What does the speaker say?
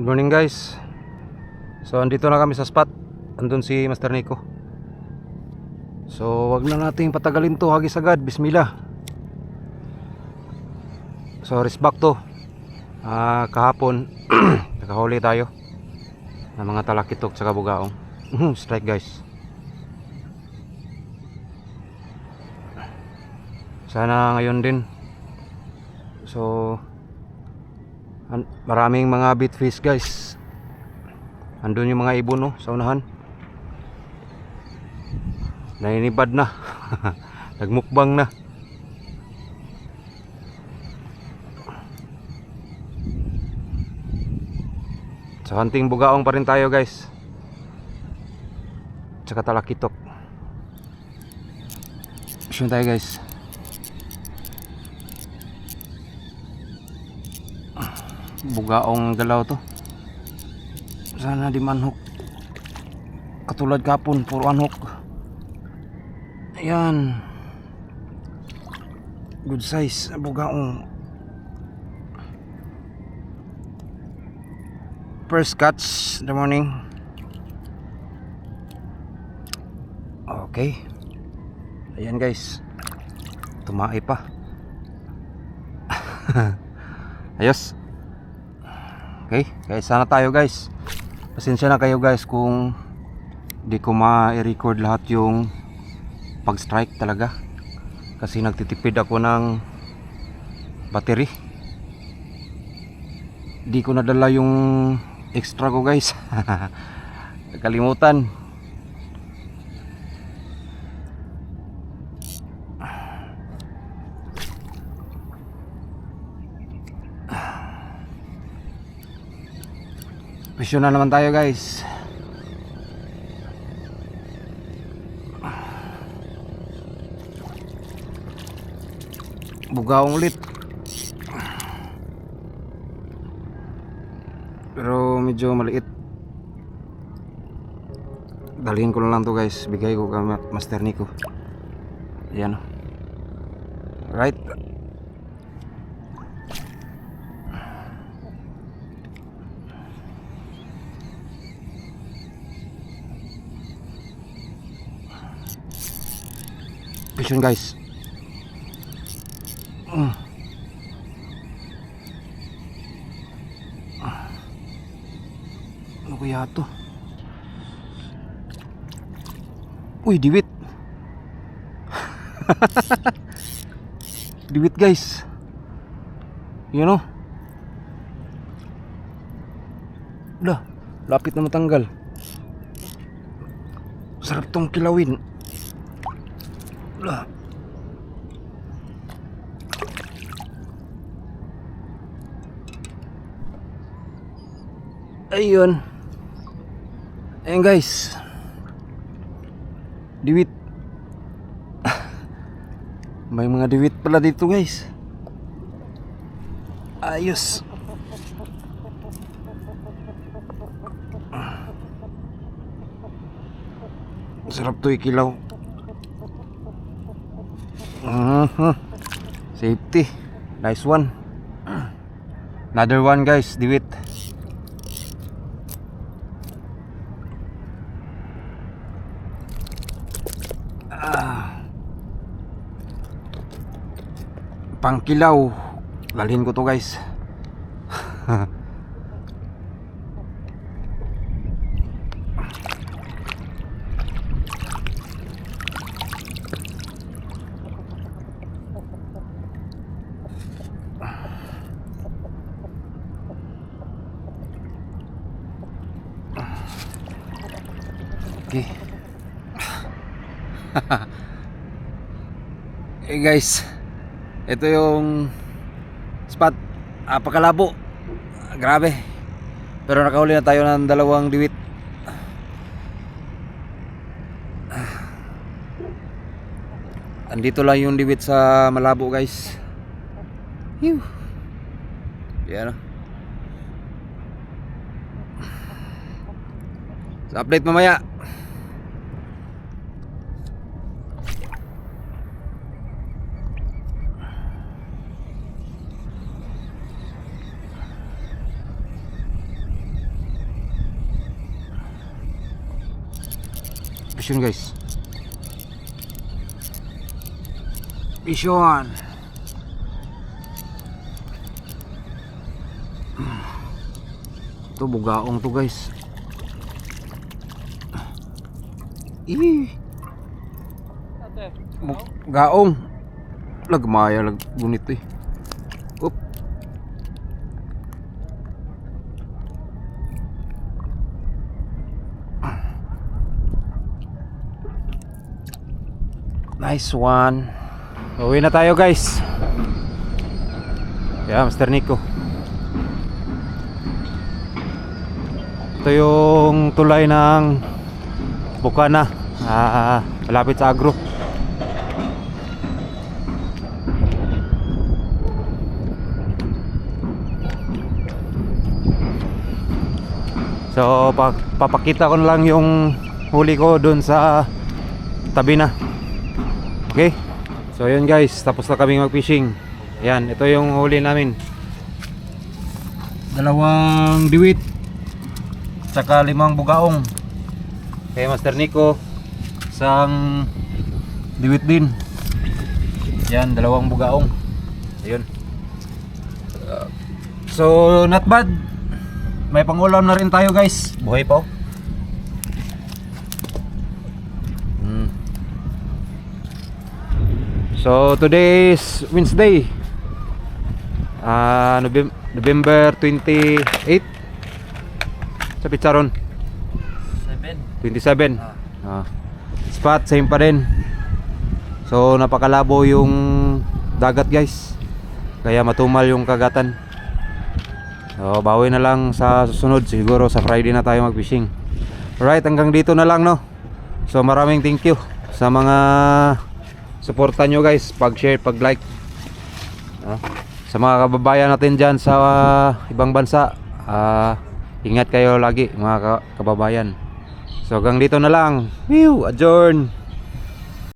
Good morning guys. So andito na kami sa spot. Andun si Master Nico. So wag na nating patagalin to Hagis agad, bismillah. So rest back to. Ah, Kahapon Nakahuli tayo Ng mga talakitok sa bugaong. Mhm, Strike guys. Sana ngayon din. So maraming mga bait fish guys. Andun yung mga ibon no sa unahan. Naninibad na. Nagmukbang na. Sa hunting bugaong pa rin tayo guys. Tsaka talakitok. Action tayo guys bugaong galaw to. Sana di manhok. Katulad kapon puro anhok. Ayan. Good size na bugaong. First catch in the morning. Okay. Ayan guys. Tumae pa. Ayos Okay, guys, sana tayo guys. Pasensya na kayo guys kung di ko ma-record lahat yung pag-strike talaga. Kasi nagtitipid ako ng battery. Di ko nadala yung extra ko guys. Kalimutan. Pisyo na naman tayo guys. Bugaong ulit. Pero medyo maliit. Dalhin ko na lang to guys. Bigay ko Ma- Master Nico. Ayan. Right. Vision guys. Mm. Ano kaya to? Uy, diwit. diwit guys. Yun o. Lah, lapit na matanggal. Sarap tong kilawin. Lah. Ayun. Ayun guys. Diwit. May mga diwit pala dito guys. Ayos. Sarap to ikilaw. Mhm. Safety. Nice one. Another one guys, diwit. Ah. Pangkilaw. Dalhin ko to guys. Okay. eh guys, ito yung spot. Apakalabo. Grabe. Pero nakahuli na tayo ng dalawang diwit. Andito lang yung diwit sa Malabo guys. Phew. Yan o. Sa update mamaya. Fish yun guys. Fish yun. Ito bugaong to guys. Ih. Gaong. Lagmaya lag gunit eh. Nice one. Uwi na tayo guys. Yeah, Mr. Nico. Ito yung tulay ng Bukana. Ah, malapit sa agro. So, pa papakita ko lang yung huli ko dun sa tabi na. Okay? So, yun guys, tapos na kami mag-fishing. Yan, ito yung huli namin. Dalawang diwit. Tsaka limang bugaong. Kay Master Nico, isang diwit din. Yan, dalawang bugaong. Ayun. So, not bad. May pangulam na rin tayo guys. Buhay pa oh. So today is Wednesday. Ah, Novem- November 28. Sa Picharon. 27. Ah. Spot same pa rin. So napakalabo yung dagat guys. Kaya matumal yung kagatan. So bawi na lang sa susunod siguro sa Friday na tayo mag-fishing. Alright, hanggang dito na lang no. So maraming thank you sa mga suporta nyo guys, pag-share, pag-like. Ah, sa mga kababayan natin dyan sa ah, ibang bansa, ah, ingat kayo lagi mga ka- kababayan. So hanggang dito na lang. Whew, adjourn.